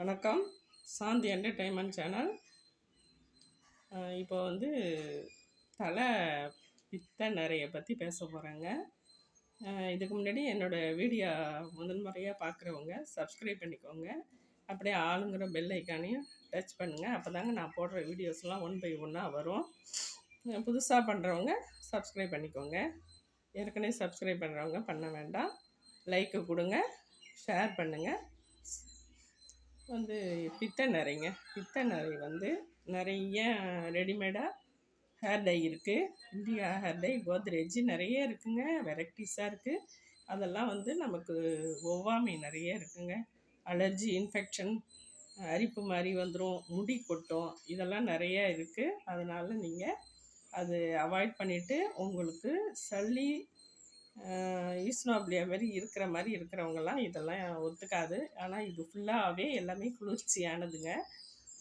வணக்கம். சாந்தி entertainment channel இப்போ வந்து தலை பித்த நிறைய பற்றி பேச போகிறேங்க இதுக்கு முன்னாடி என்னோடய வீடியோ முதல் முறையாக பார்க்குறவங்க சப்ஸ்கிரைப் பண்ணிக்கோங்க. அப்படியே ஆளுங்கிற பெல் ஐக்கானையும் டச் பண்ணுங்கள் அப்போ தாங்க நான் போடுற வீடியோஸ்லாம் ஒன் பை ஒன்னாக வரும். புதுசாக பண்ணுறவங்க சப்ஸ்கிரைப் பண்ணிக்கோங்க. ஏற்கனவே சப்ஸ்கிரைப் பண்ணுறவங்க பண்ண வேண்டாம். லைக்கு கொடுங்க. ஷேர் பண்ணுங்கள் வந்து பித்த நிறைங்க பித்த நிறை வந்து நிறைய ரெடிமேடாக ஹேர் டை இருக்குது இந்தியா ஹேர் டை கோத்ரேஜ் நிறைய இருக்குங்க. வெரைட்டிஸாக இருக்குது அதெல்லாம் வந்து நமக்கு ஒவ்வாமை நிறைய இருக்குங்க. அலர்ஜி இன்ஃபெக்ஷன் அரிப்பு மாதிரி வந்துடும் முடி கொட்டும். இதெல்லாம் நிறைய இருக்குது அதனால் நீங்கள் அது அவாய்ட் பண்ணிவிட்டு உங்களுக்கு சளி ஈஸ்னோப்ளியா மாதிரி இருக்கிற மாதிரி இருக்கிறவங்கலாம் இதெல்லாம் ஒத்துக்காது. ஆனால் இது ஃபுல்லாகவே எல்லாமே குளிர்ச்சியானதுங்க.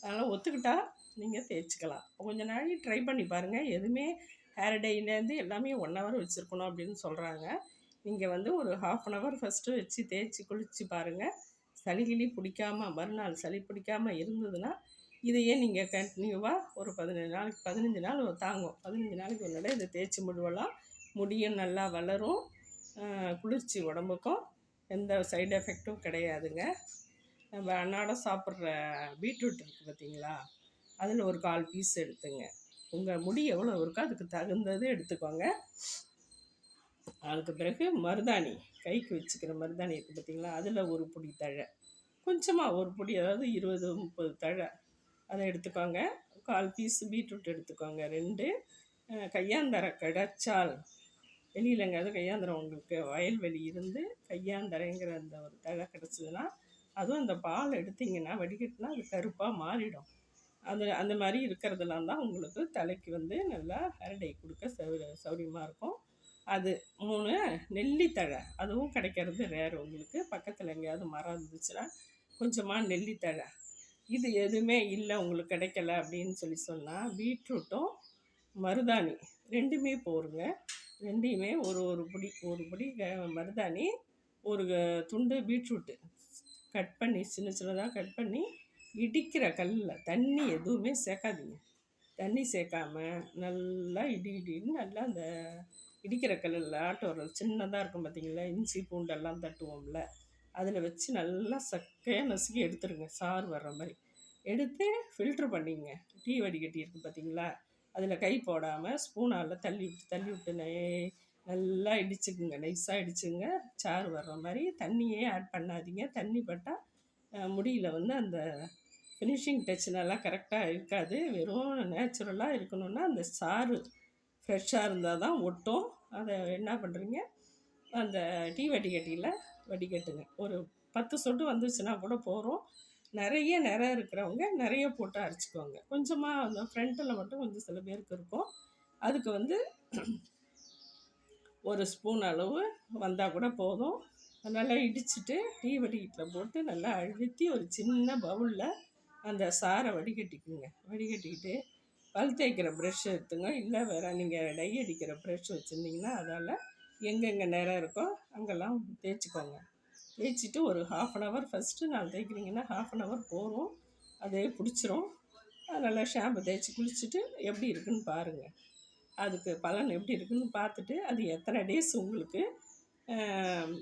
அதனால் ஒத்துக்கிட்டா நீங்கள் தேய்ச்சிக்கலாம். கொஞ்ச நாளைக்கு ட்ரை பண்ணி பாருங்கள் எதுவுமே ஹேர் டேலேருந்து எல்லாமே ஒன் ஹவர் வச்சுருக்கணும் அப்படின்னு சொல்கிறாங்க நீங்கள் வந்து ஒரு ஹாஃப் அன் ஹவர் ஃபஸ்ட்டு வச்சு தேய்ச்சி குளித்து பாருங்கள் சளி கிளி பிடிக்காம மறுநாள் சளி பிடிக்காம இருந்ததுன்னா இதையே நீங்கள் கண்டினியூவாக ஒரு பதினஞ்சு நாளைக்கு பதினஞ்சு நாள் தாங்கும். பதினஞ்சு நாளைக்கு ஒரு இதை தேய்ச்சி முழுவலாம் முடியும் நல்லா வளரும். குளிர்ச்சி உடம்புக்கும் எந்த சைடு எஃபெக்ட்டும் கிடையாதுங்க. நம்ம அன்னாடம் சாப்பிட்ற பீட்ரூட் இருக்குது பார்த்தீங்களா? அதில் ஒரு கால் பீஸ் எடுத்துங்க. உங்கள் முடி எவ்வளோ இருக்கோ அதுக்கு தகுந்தது எடுத்துக்கோங்க. அதுக்கு பிறகு மருதாணி கைக்கு வச்சுக்கிற மருதாணி இருக்குது பார்த்தீங்களா? அதில் ஒரு பொடி தழை. கொஞ்சமாக ஒரு பொடி அதாவது இருபது முப்பது தழை. அதை எடுத்துக்கோங்க. கால் பீஸ் பீட்ரூட் எடுத்துக்கோங்க. ரெண்டு கையாந்தர கையாந்தரை வெளியிலங்கிறது கையாந்தரம். உங்களுக்கு வயல்வெளி இருந்து கையாந்தரைங்கிற அந்த ஒரு தழை கிடச்சிதுன்னா அதுவும் அந்த பால் எடுத்தீங்கன்னா வடிகட்டினா அது கருப்பாக மாறிடும். அது அந்த மாதிரி இருக்கிறதெல்லாம் தான் உங்களுக்கு தலைக்கு வந்து நல்லா ஹரடை கொடுக்க சௌ சௌரியமாக இருக்கும். அது மூணு நெல்லித்தழை அதுவும் கிடைக்கிறது ரேர் உங்களுக்கு. பக்கத்தில் எங்கேயாவது மரம் இருந்துச்சுன்னா கொஞ்சமாக நெல்லித்தழை இது எதுவுமே இல்லை உங்களுக்கு கிடைக்கல அப்படின்னு சொல்லி சொன்னால் பீட்ரூட்டும் மருதாணி ரெண்டுமே போருங்க ரெண்டையுமே ஒரு ஒரு பிடி ஒரு பிடி க- மருதாணி ஒரு க- துண்டு பீட்ரூட்டு கட் பண்ணி சின்ன சின்னதாக கட் பண்ணி இடிக்கிற கல்லில் தண்ணி எதுவுமே சேர்க்காதீங்க. தண்ணி சேர்க்காம நல்லா இடி இடின்னு நல்லா அந்த இடிக்கிற கல்லில் ஆட்டு வரல் சின்னதாக இருக்கும் பார்த்தீங்களா இஞ்சி பூண்டெல்லாம் தட்டுவோம்ல. அதில் வச்சு நல்லா சக்கையாக நசுக்கி எடுத்துருங்க. சாறு வர்ற மாதிரி. எடுத்து ஃபில்ட்ரு பண்ணிங்க. டீ வடிகட்டி இருக்குது பார்த்தீங்களா அதில் கை போடாமல் ஸ்பூனால் தள்ளி விட்டு தள்ளி விட்டு நை- நல்லா இடிச்சுக்குங்க. நைஸாக இடிச்சுங்க. சாறு வர்ற மாதிரி தண்ணியே ஆட் பண்ணாதீங்க. தண்ணி பட்டால் முடியல வந்து அந்த ஃபினிஷிங் டச் நல்லா கரெக்டாக இருக்காது. வெறும் நேச்சுரலாக இருக்கணும்னா அந்த சாறு ஃப்ரெஷ்ஷாக இருந்தால் தான் ஒட்டும். அதை என்ன பண்ணுறீங்க அந்த டீ வடிகட்டியில் வடிகட்டுங்க. ஒரு பத்து சொட்டு வந்துச்சுன்னா கூட போகிறோம் நிறைய நிறம் இருக்கிறவங்க நிறைய போட்டு அரைச்சிக்குவாங்க. கொஞ்சமாக அந்த ஃப்ரண்ட்டில் மட்டும் கொஞ்சம் சில பேருக்கு இருக்கும். அதுக்கு வந்து ஒரு ஸ்பூன் அளவு வந்தால் கூட போதும். நல்லா இடிச்சிட்டு டீ வடிகட்டில் போட்டு நல்லா அழுத்தி ஒரு சின்ன பவுலில் அந்த சாரை வடிகட்டிக்குங்க. வடிகட்டிக்கிட்டு பல் தேய்க்கிற ப்ரெஷ் எடுத்துங்க. இல்லை வேறு நீங்கள் டை அடிக்கிற ப்ரெஷ் வச்சுருந்தீங்கன்னா அதால் எங்கெங்கே நேரம் இருக்கோ அங்கெல்லாம் தேய்ச்சிக்கோங்க. தேய்ச்சிட்டு ஒரு ஹாஃப் அன் ஹவர் ஃபஸ்ட்டு நான் தேய்க்கிறீங்கன்னா ஹாஃப் அன் ஹவர் போகும். அதே பிடிச்சிரும் நல்லா ஷாம்பு தேய்ச்சி குளிச்சுட்டு எப்படி இருக்குன்னு பாருங்கள் அதுக்கு பலன் எப்படி இருக்குன்னு பார்த்துட்டு அது எத்தனை டேஸ் உங்களுக்கு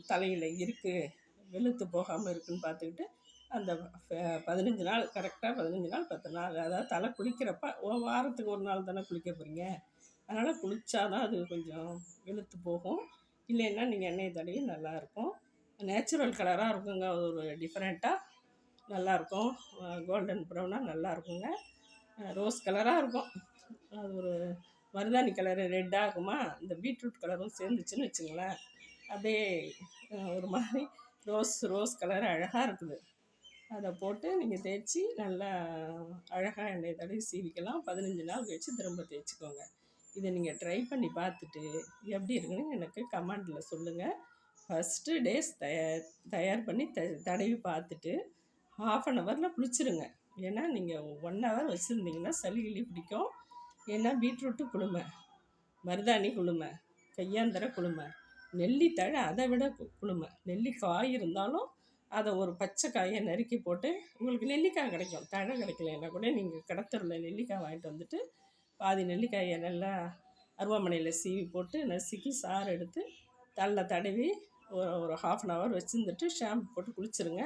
தலையில் இருக்குது வெளுத்து போகாமல் இருக்குன்னு பார்த்துக்கிட்டு அந்த ஃப- பதினஞ்சு நாள் கரெக்டாக பதினஞ்சு நாள் பத்து நாள் அதாவது தலை குளிக்கிறப்ப ஓ வாரத்துக்கு ஒரு நாள் தானே குளிக்க போகிறீங்க அதனால் குளிச்சாதான் அது கொஞ்சம் வெளுத்து போகும். இல்லைன்னா நீங்கள் எண்ணெய் தடவி நல்லாயிருக்கும் நேச்சுரல் கலராக இருக்குங்க. அது ஒரு டிஃப்ரெண்ட்டாக நல்லாயிருக்கும் கோல்டன் ப்ரௌனாக நல்லா இருக்குங்க ரோஸ் கலராக இருக்கும். அது ஒரு மருதாணி கலரு ரெட் ஆகுமா இந்த பீட்ரூட் கலரும் சேர்ந்துச்சுன்னு வச்சுங்களேன். அப்படியே ஒரு மாதிரி ரோஸ் ரோஸ் கலர் அழகாக இருக்குது. அதை போட்டு நீங்கள் தேய்ச்சி நல்லா அழகாக எண்ணெய் தடவி சீவிக்கலாம். பதினஞ்சு நாள் கழிச்சு திரும்ப தேய்ச்சிக்கோங்க. இதை நீங்கள் ட்ரை பண்ணி பார்த்துட்டு எப்படி இருக்குன்னு எனக்கு கமெண்டில் சொல்லுங்கள் ஃபஸ்ட்டு டேஸ் தயார் தயார் பண்ணி த தடவி பார்த்துட்டு ஹாஃப் அன் ஹவரில் குளிச்சிருங்க. ஏன்னா நீங்கள் ஒன் ஹவர் வச்சுருந்தீங்கன்னா சளி கிளி பிடிக்கும். ஏன்னா பீட்ரூட்டு குளுமை மருதாணி குளுமை கையாந்தர குளுமை நெல்லித்தழை அதை விட கு- குளுமை. நெல்லிக்காய் இருந்தாலும் அதை ஒரு பச்சை காயை நறுக்கி போட்டு உங்களுக்கு நெல்லிக்காய் கிடைக்கும். தழை கிடைக்கலன்னா கூட நீங்கள் கடத்தரில் நெல்லிக்காய் வாங்கிட்டு வந்துட்டு பாதி நெல்லிக்காயை நல்லா அருவாமனையில் சீவி போட்டு நசுக்கி சாறு எடுத்து தள்ள தடவி ஒரு ஒரு ஹாஃப் அன் ஹவர் வச்சுருந்துட்டு ஷாம்பு போட்டு குளிச்சிருங்க.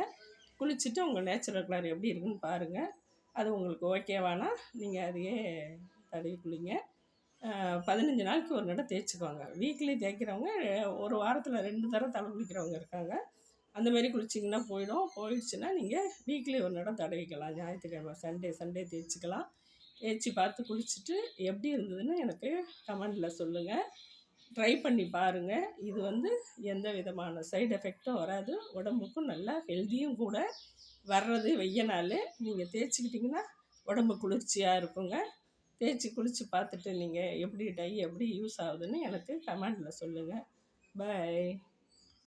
குளிச்சுட்டு உங்கள் நேச்சுரல் கலர் எப்படி இருக்குன்னு பாருங்கள் அது உங்களுக்கு ஓகேவானா நீங்கள் அதையே தடவி குளிங்க பதினஞ்சு நாளைக்கு ஒரு நடம் தேய்ச்சிக்குவாங்க வீக்லி தேய்க்கிறவங்க ஒரு வாரத்தில் ரெண்டு தடவை தலை குளிக்கிறவங்க இருக்காங்க. அந்த மாதிரி குளிச்சிங்கன்னா போயிடும். போயிடுச்சுன்னா நீங்கள் வீக்லி ஒரு நடை தடவிக்கலாம். ஞாயிற்றுக்கிழமை சண்டே சண்டே தேய்ச்சிக்கலாம். தேய்ச்சி பார்த்து குளிச்சுட்டு எப்படி இருந்ததுன்னு எனக்கு கமெண்டில் சொல்லுங்கள் ட்ரை பண்ணி பாருங்கள் இது வந்து எந்த விதமான சைடு எஃபெக்டும் வராது. உடம்புக்கும் நல்லா ஹெல்த்தியும் கூட வர்றது வெய்ய நாள் நீங்கள் தேய்ச்சிக்கிட்டிங்கன்னா உடம்பு குளிர்ச்சியாக இருக்குங்க. தேய்ச்சி குளித்து பார்த்துட்டு நீங்கள் எப்படி டை எப்படி யூஸ் ஆகுதுன்னு எனக்கு கமெண்டில் சொல்லுங்கள் பாய்